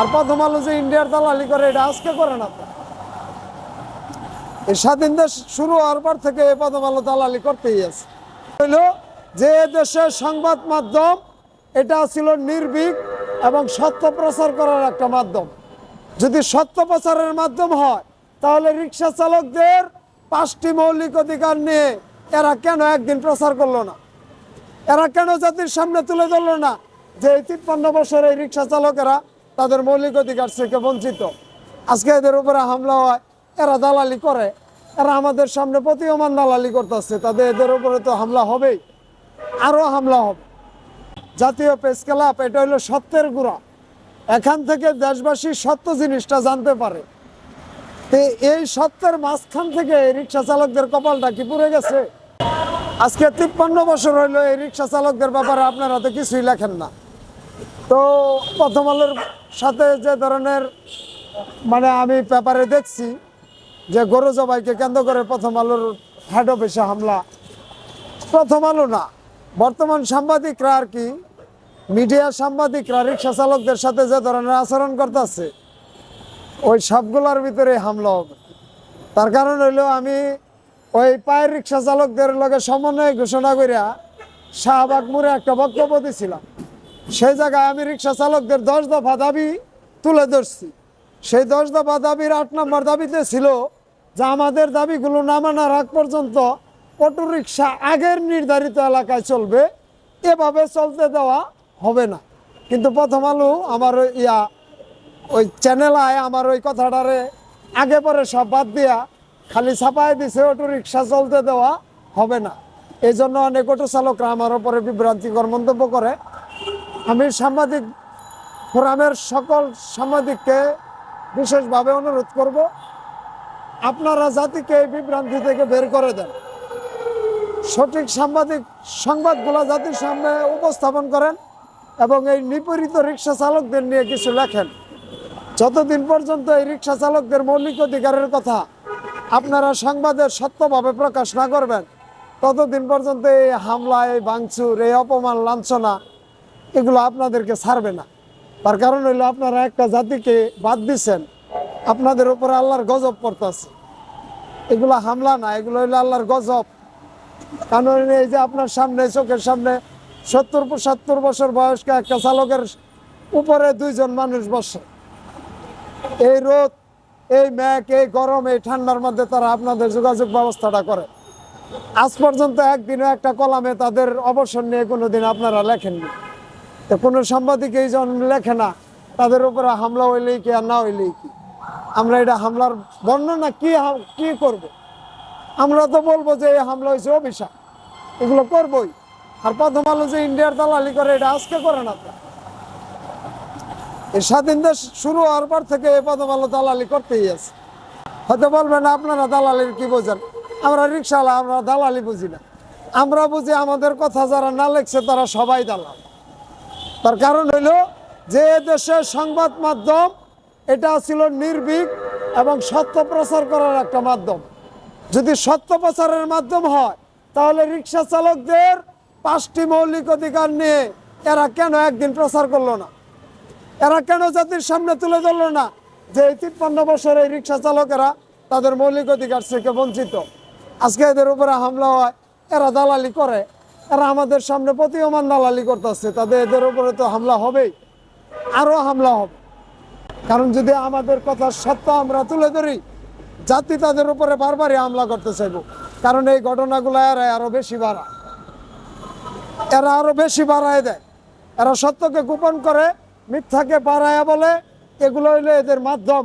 আর প্রথম আলো যে ইন্ডিয়ার দালালি করে, এটা আজকে করে না এই স্বাধীন দেশ শুরু হওয়ার পর থেকে এই প্রথম আলো দালালি করতেই আছে। হইল যে দেশের সংবাদ মাধ্যম, এটা ছিল নির্ভীক এবং সত্য প্রচার করার একটা মাধ্যম। যদি সত্য প্রচারের মাধ্যম হয়, তাহলে রিক্সা চালকদের পাঁচটি মৌলিক অধিকার নিয়ে এরা কেন একদিন প্রচার করল না? এরা কেন জাতির সামনে তুলে ধরলো না যে এই তিপ্পান্ন বছর এই রিক্সা চালকেরা তাদের মৌলিক অধিকার থেকে বঞ্চিত। আজকে এদের উপরে হামলা হয়, এরা দালালি করে, এরা আমাদের সামনে প্রতীয়মান দালালি করতেছে, তাদের এদের উপরে তো হামলা হবেই আরও হামলা হবে। জাতীয় প্রেস ক্লাব, এটা হলো সত্যের গুড়া। এখান থেকে দেশবাসী সত্য জিনিসটা জানতে পারে। তো এই সত্যের মাঝখান থেকে এই রিক্সা চালকদের কপালটা কি পুড়ে গেছে? আজকে তিপ্পান্ন বছর হইল এই রিক্সা চালকদের ব্যাপারে আপনারা তো কিছুই লেখেন না। তো প্রথম আলোর সাথে যে ধরনের মানে আমি পেপারে দেখছি যে গরু জবাইকে কেন্দ্র করে প্রথম আলোর হেড অফিসে হামলা। প্রথম আলো না। বর্তমান সাংবাদিকরা আর কি মিডিয়া সাংবাদিকরা, রিক্সা চালকদের সাথে যে ধরনের আচরণ করতেছে, ওই সবগুলোর ভিতরে হামলা হবে। তার কারণ হইল আমি ওই পায়ের রিক্সা চালকদের লগে সমন্বয় ঘোষণা করিয়া শাহবাগ মোড়ে একটা বক্তব্য দিছিলাম। সেই জায়গায় আমি রিক্সা চালকদের দশ দফা দাবি তুলে ধরছি। সেই দশ দফা দাবির আট নম্বর দাবিতে ছিল যে আমাদের দাবিগুলো না মানার আগ পর্যন্ত অটো রিক্সা আগের নির্ধারিত এলাকায় চলবে, এভাবে চলতে দেওয়া হবে না। কিন্তু প্রথম আলো আমার ইয়া, ওই চ্যানেল আয় আমার ওই কথাটারে আগে পরে সব বাদ দিয়া খালি ছাপায় দিছে অটো রিক্সা চলতে দেওয়া হবে না। এই জন্য অনেক অটো চালকরা আমার ওপরে বিভ্রান্তিকর মন্তব্য করে। আমি সাংবাদিক ফোরামের সকল সাংবাদিককে বিশেষভাবে অনুরোধ করব, আপনারা জাতিকে এই বিভ্রান্তি থেকে বের করে দেন। সঠিক সাংবাদিক সংবাদগুলো জাতির সামনে উপস্থাপন করেন এবং এই নিপীড়িত রিক্সা চালকদের নিয়ে কিছু লেখেন। যতদিন পর্যন্ত এই রিক্সা চালকদের মৌলিক অধিকারের কথা আপনারা সংবাদের সত্যভাবে প্রকাশ না করবেন, ততদিন পর্যন্ত এই হামলা, এই ভাঙচুর, এই অপমান, লাঞ্ছনা এগুলো আপনাদেরকে ছাড়বে না। তার কারণ হইল আপনারা একটা জাতিকে বাদ দিচ্ছেন আপনাদের উপরে আল্লাহর গজব পড়তেছে। এগুলো হামলা না, এগুলো হইল আল্লাহর গজব। কারণ এই যে আপনার সামনে, চোখের সামনে সত্তর পঁচাত্তর বছর বয়স্ক একটা চালকের উপরে দুইজন মানুষ বসে। এই রোদ, এই ম্যাক এই গরম, এই ঠান্ডার মধ্যে তারা আপনাদের যোগাযোগ ব্যবস্থাটা করে। আজ পর্যন্ত একদিনও একটা কলামে তাদের অবসর নিয়ে কোনোদিন আপনারা লেখেননি। তো কোনো সাংবাদিক এই জন লেখে না, তাদের উপরে হামলা হইলেই কি আর না হইলেই কি? আমরা এটা হামলার বর্ণনা কি কি করব। আমরা তো বলব যে এই হামলা হয়েছে অভিশাপ। এগুলো করবই। আর প্রথম আলো যে ইন্ডিয়ার দালালি করে, এটা আজকে করে না এই স্বাধীন দেশ শুরু হওয়ার পর থেকে এই প্রথম আলো দালালি করতেই আছে। হয়তো বলবেন, আপনারা দালালির কি বোঝেন? আমরা রিক্সাওয়ালা আমরা দালালি বুঝি না। আমরা বুঝি আমাদের কথা যারা না লেখছে, তারা সবাই দালাল। তার কারণ হইল যে দেশের সংবাদ মাধ্যম, এটা ছিল নির্ভীক এবং সত্য প্রচার করার একটা মাধ্যম। যদি সত্য প্রচারের মাধ্যম হয়, তাহলে রিক্সা চালকদের পাঁচটি মৌলিক অধিকার নিয়ে এরা কেন একদিন প্রচার করল না? এরা কেন জাতির সামনে তুলে ধরলো না যে এই তিপ্পান্ন বছর এই রিক্সা চালকেরা তাদের মৌলিক অধিকার থেকে বঞ্চিত? আজকে এদের উপরে হামলা হয়, এরা দালালি করে এরা আমাদের সামনে প্রতীয়মান দালালি করতেছে। তাদের এদের উপরে তো হামলা হবেই। আরও হামলা হবে। কারণ যদি আমাদের কথা সত্য আমরা তুলে ধরি, জাতি তাদের উপরে বারবারই হামলা করতে চাইব। কারণ এই ঘটনাগুলো এরা আরও বেশি বাড়ায়। এরা আরও বেশি বাড়ায় দেয়। এরা সত্যকে গোপন করে, মিথ্যাকে বাড়ায় বলে। এগুলো হইল এদের মাধ্যম।